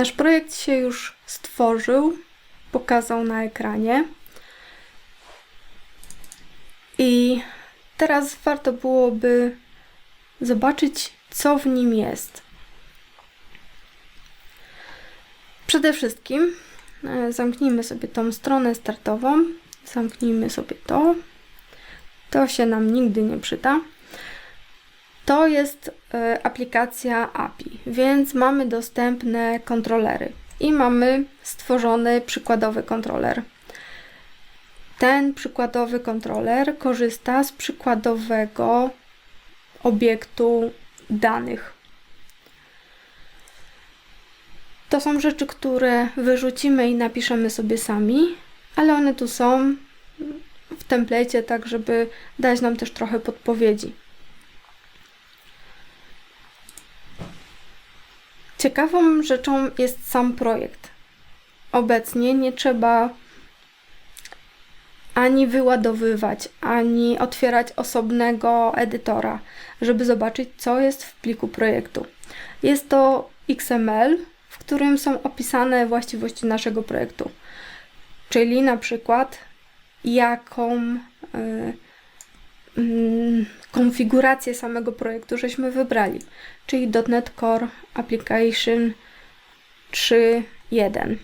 Nasz projekt się już stworzył, pokazał na ekranie. I teraz warto byłoby zobaczyć, co w nim jest. Przede wszystkim e, zamknijmy sobie tą stronę startową, zamknijmy sobie to. To się nam nigdy nie przyda. To jest e, aplikacja API, więc mamy dostępne kontrolery i mamy stworzony przykładowy kontroler. Ten przykładowy kontroler korzysta z przykładowego obiektu danych. To są rzeczy, które wyrzucimy i napiszemy sobie sami, ale one tu są w templecie, tak żeby dać nam też trochę podpowiedzi. Ciekawą rzeczą jest sam projekt. Obecnie nie trzeba ani wyładowywać, ani otwierać osobnego edytora, żeby zobaczyć, co jest w pliku projektu. Jest to XML, w którym są opisane właściwości naszego projektu, czyli na przykład jaką y, y, konfigurację samego projektu żeśmy wybrali, czyli .NET Core Application 3.1.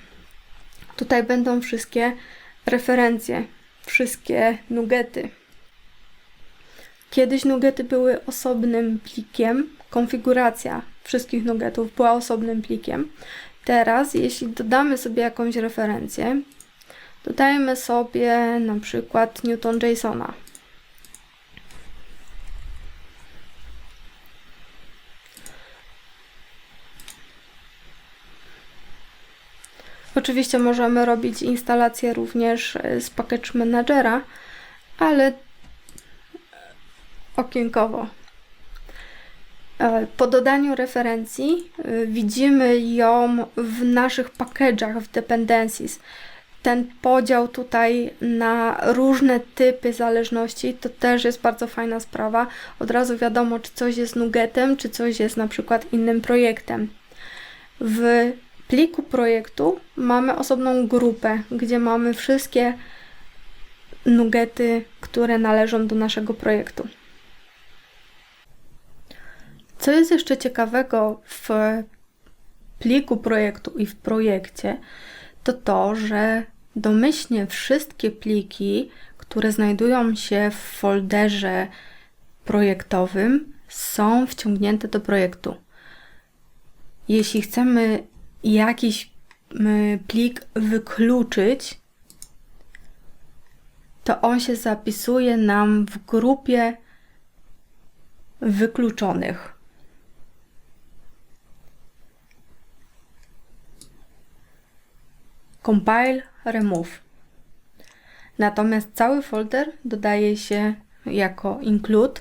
Tutaj będą wszystkie referencje, wszystkie nugety. Kiedyś nugety były osobnym plikiem, konfiguracja wszystkich nugetów była osobnym plikiem. Teraz, jeśli dodamy sobie jakąś referencję, dodajmy sobie na przykład Newton JSONa. Oczywiście możemy robić instalację również e, z Package Managera, ale okienkowo. E, Po dodaniu referencji e, widzimy ją w naszych package'ach, w dependencies. Ten podział tutaj na różne typy zależności to też jest bardzo fajna sprawa. Od razu wiadomo, czy coś jest nugetem, czy coś jest na przykład innym projektem. W pliku projektu mamy osobną grupę, gdzie mamy wszystkie nugety, które należą do naszego projektu. Co jest jeszcze ciekawego w pliku projektu i w projekcie, to to, że domyślnie wszystkie pliki, które znajdują się w folderze projektowym, są wciągnięte do projektu. Jeśli chcemy jakiś plik wykluczyć, to on się zapisuje nam w grupie wykluczonych. Compile, remove. Natomiast cały folder dodaje się jako include,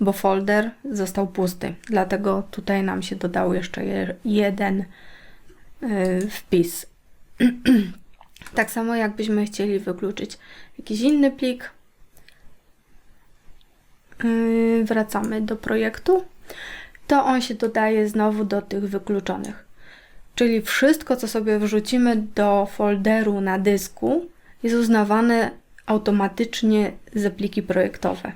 bo folder został pusty. Dlatego tutaj nam się dodał jeszcze je- jeden wpis. tak samo jakbyśmy chcieli wykluczyć jakiś inny plik. Yy, wracamy do projektu, to on się dodaje znowu do tych wykluczonych. Czyli wszystko, co sobie wrzucimy do folderu na dysku, jest uznawane automatycznie za pliki projektowe.